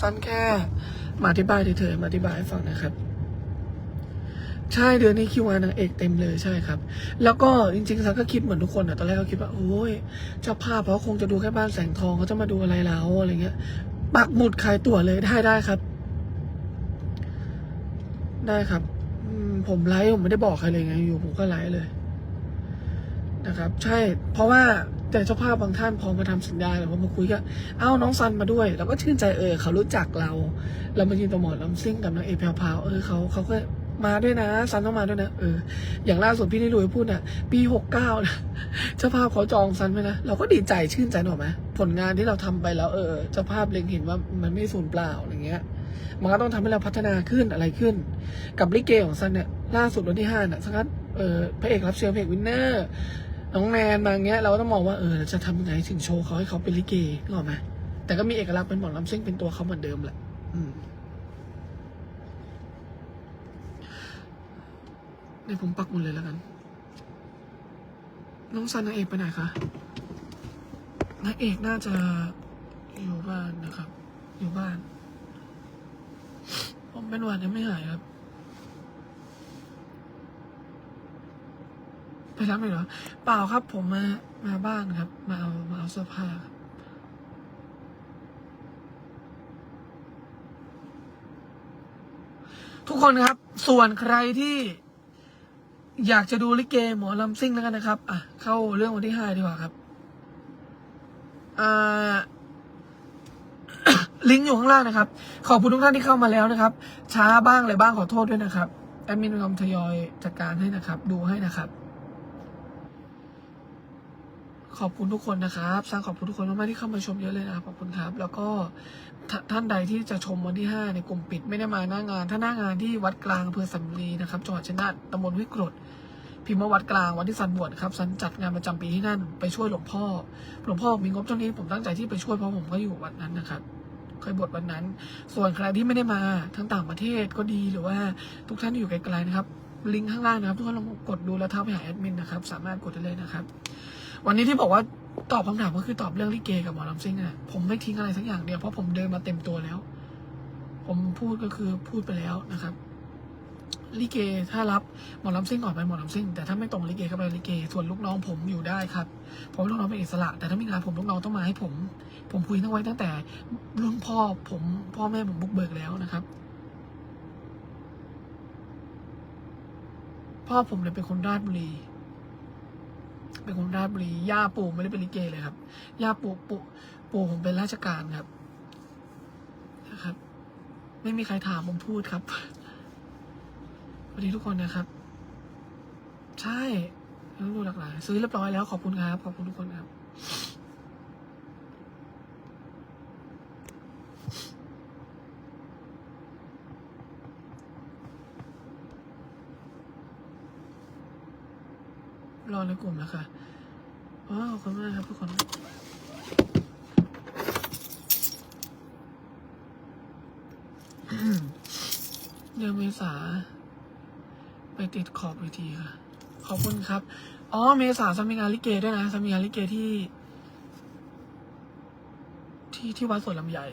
สั้นแค่ มาอธิบายเฉยๆมาอธิบายให้ฟังนะครับ ใช่เดือนนี้คิวงานนางเอกเต็มเลยใช่ครับ แล้วก็จริงๆซันก็คิดเหมือนทุกคนอะตอนแรกก็คิดว่าโอ้ยเจ้าภาพเขาคงจะดูแค่บ้านแสงทองเขาจะมาดูอะไรแล้วอะไรเงี้ยปักหมุดขายตั๋วเลยได้ได้ครับ ได้ครับผมไลฟ์ผมไม่ได้บอกใครเลยไงอยู่ผมก็ไลฟ์เลยนะครับ ใช่เพราะว่า แต่เจ้าภาพบางท่านพอมาทำสัญญาแล้วพอมาคุยก็เอ้าน้องซันมาด้วยเราก็ชื่นใจเออเขารู้จักเรา เรามายืนต่อหมอนลำซิ่งกับนางเอแพรวเออเขาเขาก็มาด้วยนะซันต้องมาด้วยนะเอออย่างล่าสุดพี่นิรุยพูดน่ะ ปีหกเก้านะเจ้าภาพเขาจองซันไว้นะเราก็ดีใจชื่นใจหน่อยไหมผลงานที่เราทำไปแล้วเออเจ้าภาพเล็งเห็นว่ามันไม่สูญเปล่าอะไรเงี้ยมันก็ต้องทำให้เราพัฒนาขึ้นอะไรขึ้น กับลิเกของซันเนี่ยล่าสุดวันที่ห้าน่ะซันก็เออพระเอกรับเชิญพระเอกวินเนอร์ น้องแนนมาเงี้ยเราก็ต้องมองว่าเออเราจะทำยังไงถึงโชว์เขาให้เขาเป็นลิเกนึกอไหมแต่ก็มีเอกลักษณ์เป็นหมอลำซิ่งเป็นตัวเขาเหมือนเดิมแหละอืมเดี๋ยวผมปักหมุดเลยแล้วกัน น้องซันนางเอกไปไหนคะนางเอกน่าจะอยู่บ้านนะครับ อยู่บ้าน ผมเป็นหวัดยังไม่หายครับ ไปรับเลยเหรอ เปล่าครับ ผมมา มาบ้านครับ มาเอา มาเอาเสื้อผ้าครับทุกคนครับ ส่วนใครที่อยากจะดูลิเกหมอลำซิ่งแล้วกันนะครับ อะ เข้าเรื่องวันที่ห้าดีกว่าครับอ่าลิงก์อยู่ข้างล่างนะครับ ขอบคุณทุกท่านที่เข้ามาแล้วนะครับ ช้าบ้างอะไรบ้างขอโทษด้วยนะครับ แอดมินกำลังทยอยจัดการให้นะครับ ดูให้นะครับ ขอบคุณทุกคนนะครับสร้างขอบคุณทุกคนมากๆที่เข้ามาชมเยอะเลยนะครับขอบคุณครับ แล้วก็ทท่านใดที่จะชมวันที่ห้าในกลุ่มปิดไม่ได้มาหน้างาน ถ้าหน้างานที่วัดกลางอำเภอสำลีนะครับจังหวัดชัยนาทตำบลวยกรดพิมพ์วัดกลางวันที่สันบวชครับสันจัดงานประจำปีที่นั่นไปช่วยหลวงพ่อหลวงพ่อมีงบเท่านี้ผมตั้งใจที่ไปช่วยเพราะผมก็อยู่วัดนั้นนะครับเคยบวชวันนั้น ส่วนใครที่ไม่ได้มาทั้งต่างประเทศก็ดีหรือว่าทุกท่านที่อยู่ไกลๆนะครับลิงก์ข้างล่างนะครับทุกคนลองกดดูแล้วทักไปหาแอดมินนะครับ สามารถกดได้เลยนะครับ วันนี้ที่บอกว่าตอบคำถามก็คือตอบเรื่องลิเกกับหมอลำซิ่งอะผมไม่ทิ้งอะไรสักอย่างเดียวเพราะผมเดินมาเต็มตัวแล้ว ผมพูดก็คือพูดไปแล้วนะครับลิเกถ้ารับหมอลำซิ่งก่อนไปหมอลำซิ่งแต่ถ้าไม่ตรงลิเกก็ไปลิเก ส่วนลูกน้องผมอยู่ได้ครับเพราะลูกน้องเป็นอิสระ แต่ถ้ามีงานผมลูกน้องต้องมาให้ผม ผมคุยทั้งไว้ตั้งแต่รุ่นพ่อผมพ่อแม่ผมบุกเบิกแล้วนะครับ พ่อผมเนี่ยเป็นคนราชบุรี เป็นคนราชบุรีย่าปู่ไม่ได้เป็นลิเกเลยครับย่าปู่ปู่ปู่ผมเป็นราชการครับนะครับ ไม่มีใครถามผมพูดครับสวัสดีทุกคนนะครับ ใช่รู้หลากหลายซื้อเรียบร้อยแล้วขอบคุณครับขอบคุณทุกคนครับ รอในกลุ่มแล้วค่ะอ๋อขอบคุณมากครับทุกคนเดือนเมษา ไปติดขอบเวทีค่ะ ขอบคุณครับ อ๋อ เมษาจะมีงานลิเกด้วยนะจะมีงานลิเกที่ ที่ที่วัดสวนลำใหญ่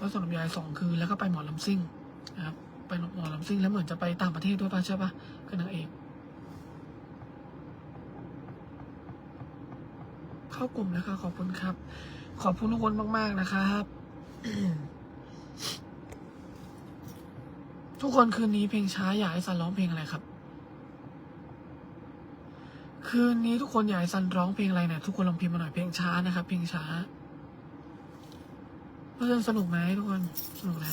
วัดสวนลำใหญ่สองคืนแล้วก็ไปหมอลำซิ่งนะครับ ไปหมอลำซิ่งแล้วเหมือนจะไปต่างประเทศด้วยป่ะใช่ป่ะกับนางเอก เข้ากลุ่มนะคะ ขอบคุณครับ ขอบคุณทุกคนมาก ๆ นะครับ ทุกคนคืนนี้เพลงช้าอยากให้ซันร้องเพลงอะไรครับ คืนนี้ทุกคนอยากให้ซันร้องเพลงอะไรเนี่ยทุกคนลองพิมพ์มาหน่อยเพลงช้านะครับ เพลงช้าเพื่อนสนุกไหมทุกคน สนุกนะ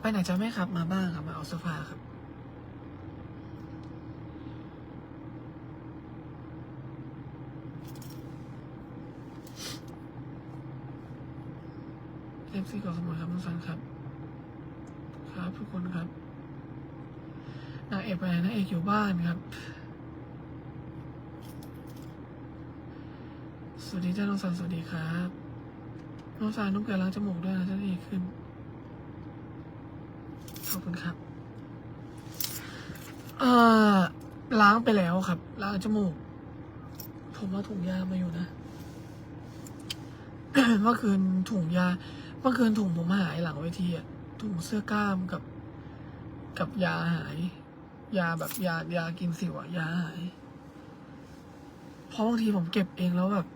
ไปไหนจะไม่ครับมาบ้างครับ มาเอาเสื้อผ้าครับ ซีเกาะสมุยครับทุกท่านครับ ครับทุกคนครับนางเอกไปไหนนางเอกอยู่บ้านครับ สวัสดีเจ้าน้องสันสวัสดีครับน้องสารนุ่งเกลือล้างจมูกด้วยนะจะดีขึ้น ขอบคุณครับ เอ่อ ล้างไปแล้วครับ ล้างจมูก ผมว่าถุงยามาอยู่นะ เมื่อคืนถุงยา เมื่อคืนถุงผมหายหลังเวทีอะถุงเสื้อกล้ามกับ กับยาหาย ยาแบบยายากินสิวอะยาหายเพราะบางทีผมเก็บเองแล้วแบบ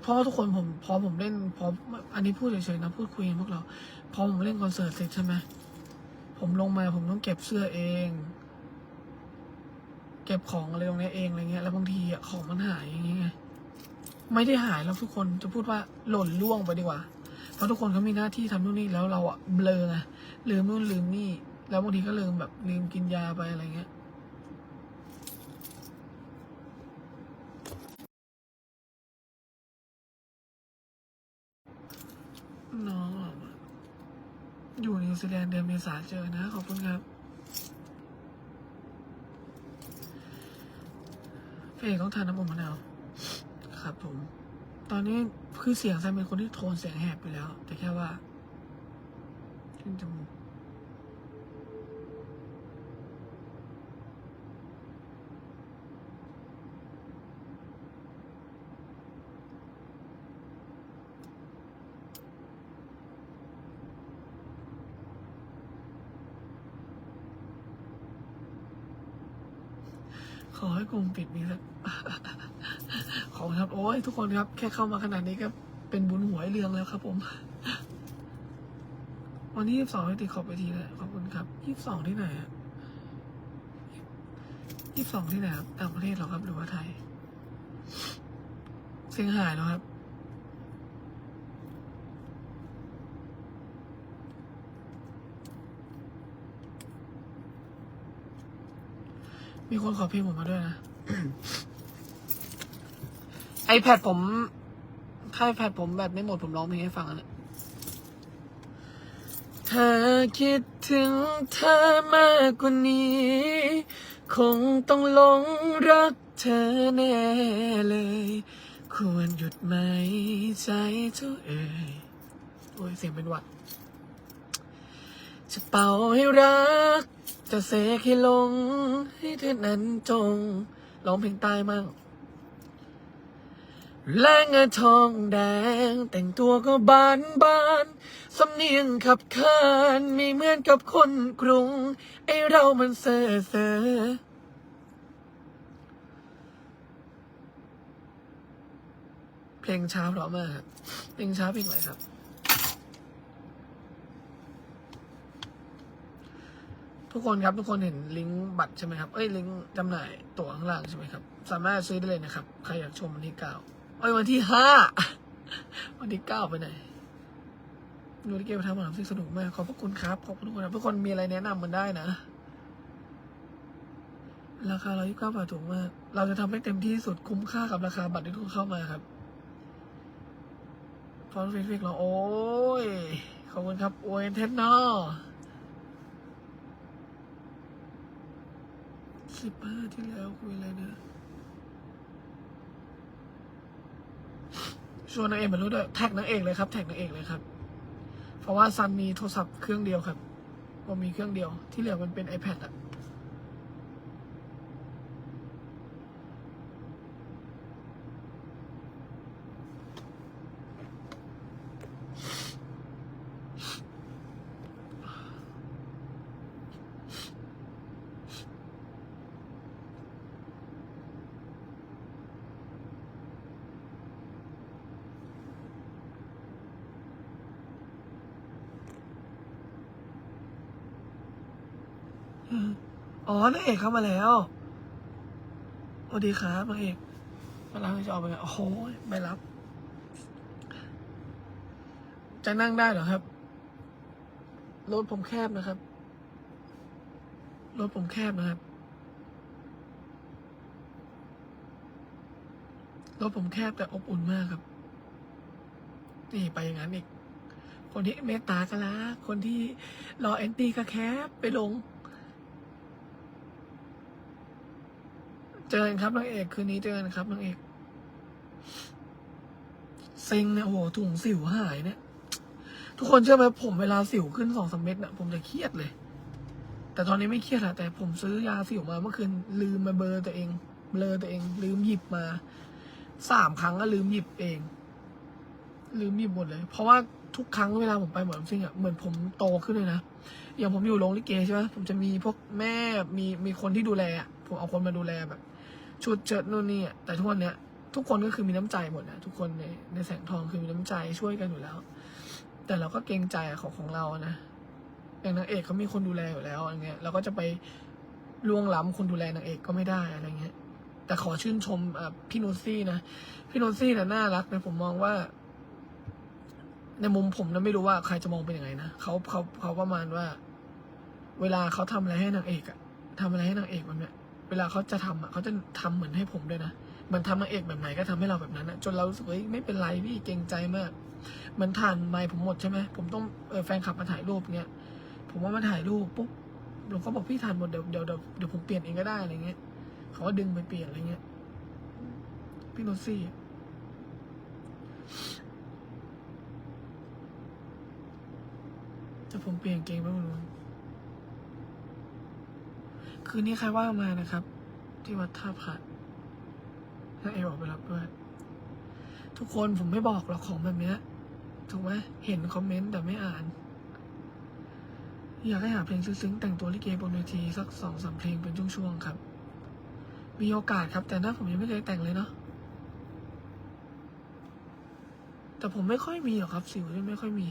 เพราะทุกคนผมพอผมเล่นพออันนี้พูดเฉยๆนะพูดคุยกันพวกเราพอผมเล่นคอนเสิร์ตเสร็จใช่ไหมผมลงมาผมต้องเก็บเสื้อเอง เก็บของอะไรตรงนี้เองอะไรเงี้ย แล้วบางทีอะของมันหายอย่างเงี้ยไม่ได้หายแล้วทุกคนจะพูดว่าหล่นล่วงไปดีกว่า เพราะทุกคนเขามีหน้าที่ทำนู่นนี่แล้วเราอะเบลอไงลืมนู่นลืมนี่ แล้วบางทีก็ลืมแบบลืมกินยาไปอะไรเงี้ยน้องอยู่นิวซีแลนด์เดือนเมษาเจอนะ ขอบคุณครับพระเอกต้องทานน้ำมันมะนาวครับผม ตอนนี้คือเสียงแซมเป็นคนที่โทนเสียงแหบไปแล้ว แต่แค่ว่าขึ้นจมูกขอให้กลุ่มปิดนี้สัก ขอบคุณครับ โอ้ยทุกคนครับ แค่เข้ามาขนาดนี้ก็เป็นบุญหัวไอ้เรืองแล้วครับ ผม วันที่ยี่สิบสองติดขอบเวทีเลยขอบคุณครับยี่สิบสองที่ไหนยี่สิบสองที่ไหนครับต่างประเทศเหรอครับ หรือว่าไทยเสียงหายแล้วครับมีคนขอเพลงผมมาด้วยนะ iPad ผมถ้า iPad ผมแบตไม่หมดผมร้องเพลงให้ฟังอันนี้ถ้าคิดถึงเธอมากกว่านี้ คงต้องหลงรักเธอแน่เลย ควรหยุดไหมใจเจ้าเอ๋ยโอ้ยเสียงเป็นหวัดจะเป่าให้รัก จะเสกให้หลง ให้เธอนั้นจงร้องเพลงใต้มั่ง และเงินทองแดง แต่งตัวก็บานบานสำเนียงขับขานไม่เหมือนกับคนกรุง ไอเรามันเซ่อเซ่อเพลงช้าเพราะมากเพลงช้าเพลงอะไรครับ ทุกคนครับทุกคนเห็นลิงก์บัตรใช่ไหมครับ เอ้ยลิงก์จำหน่ายตั๋วข้างล่างใช่ไหมครับ สามารถซื้อได้เลยนะครับ ใครอยากชมวันที่เก้า เอ้ยวันที่ห้าวันที่เก้าไปไหนดูที่เกมทำหนังที่สนุกมาก ขอบพระคุณครับ ขอบคุณทุกคนครับทุกคนมีอะไรแนะนำมันได้นะ ราคา129บาทถูกมาก เราจะทำให้เต็มที่สุดคุ้มค่ากับราคาบัตรที่ทุกคนเข้ามาครับฟอนต์เฟซเฟกเราโอ้ย ขอบคุณครับโอเอ็นเทนนอสิบห้าที่แล้วคุยอะไรเนะ ชวนนางเอกมารู้ด้วยแท็กนางเอกเลยครับแท็กนางเอกเลยครับ เพราะว่าซันมีโทรศัพท์เครื่องเดียวครับผมมีเครื่องเดียวที่เหลือมันเป็น iPad อะ อ๋อนางเอกเข้ามาแล้วสวัสดีครับนางเอกมารับจะออกไปไงโอ้โหไม่รับ จะนั่งได้เหรอครับ รถผมแคบนะครับ รถผมแคบนะครับ รถผมแคบแต่อบอุ่นมากครับ นี่ไปอย่างนั้นอีก คนที่เมตตาก็รักคนที่รอแอนตี้ก็แคบไปลง เจอกันครับนางเอกคืนนี้เจอกันครับนางเอกเซ็งเนี่ยโอ้โหถุงสิวหายเนี่ย ทุกคนเชื่อไหมผมเวลาสิวขึ้นสองสามเม็ดเนี่ยผมจะเครียดเลย แต่ตอนนี้ไม่เครียดละแต่ผมซื้อยาสิวมาเมื่อคืนลืมมาเบอร์ตัวเองเบลอตัวเอง ลืมหยิบมาสามครั้งก็ลืมหยิบเอง ลืมหยิบหมดเลย เพราะว่าทุกครั้งเวลาผมไปหมอลำซิ่งอะเหมือนผมโตขึ้นเลยนะอย่างผมอยู่โรงลิเกใช่ไหมผมจะมีพวกแม่มีมีคนที่ดูแลผมเอาคนมาดูแลแบบ ชุดเชิ้ตนู่นนี่แต่ทุกวันเนี้ยทุกคนก็คือมีน้ำใจหมดนะทุกคนในในแสงทองคือมีน้ำใจช่วยกันอยู่แล้ว แต่เราก็เกรงใจของของเรานะอย่างนางเอกเขามีคนดูแลอยู่แล้วอะไรเงี้ยเราก็จะไปล่วงล้ำคนดูแลนางเอกก็ไม่ได้อะไรเงี้ย แต่ขอชื่นชมพี่โนซี่นะพี่โนซี่นะน่ารักนะผมมองว่า ในมุมผมนะไม่รู้ว่าใครจะมองเป็นยังไงนะเขาเขาเขาประมาณว่า เวลาเขาทำอะไรให้นางเอกอะทำอะไรให้นางเอกแบบเนี้ย วลาเขาจะทำอะเขาจะทำเหมือนให้ผมด้วยนะเหมันทำนางเอกแบบไหนก็ทำให้เราแบบนั้นอะจนเรารู้สึกว่าเฮ้ยไม่เป็นไรพี่เกรงใจมากเหมันถ่านไมค์ผมหมดใช่ไหมผมต้องเออแฟนคลับมาถ่ายรูปเงี้ยผมว่ามาถ่ายรูปปุ๊บผมก็บอกพี่ถ่านหมดเดี๋ยวเดี๋ยวเดี๋ยวผมเปลี่ยนเองก็ได้อะไรเงี้ยเขาก็ดึงไปเปลี่ยนอะไรเงี้ยพี่โนซี่จะผมเปลี่ยนเกงไปหมดเลย คืนนี้ใครว่างมานะครับ ที่วัดท่าพระถ้าเอออกไปรับด้วย ทุกคนผมไม่บอกหรอกของแบบเนี้ยถูกไหมเห็นคอมเมนต์แต่ไม่อ่าน อยากให้หาเพลงซึ้งๆแต่งตัวลิเกบนเวทีสักสองสามเพลงเป็นช่วงๆครับ มีโอกาสครับ แต่หน้าผมยังไม่เคยแต่งเลยเนาะแต่ผมไม่ค่อยมีหรอกครับสิวไม่ค่อยมี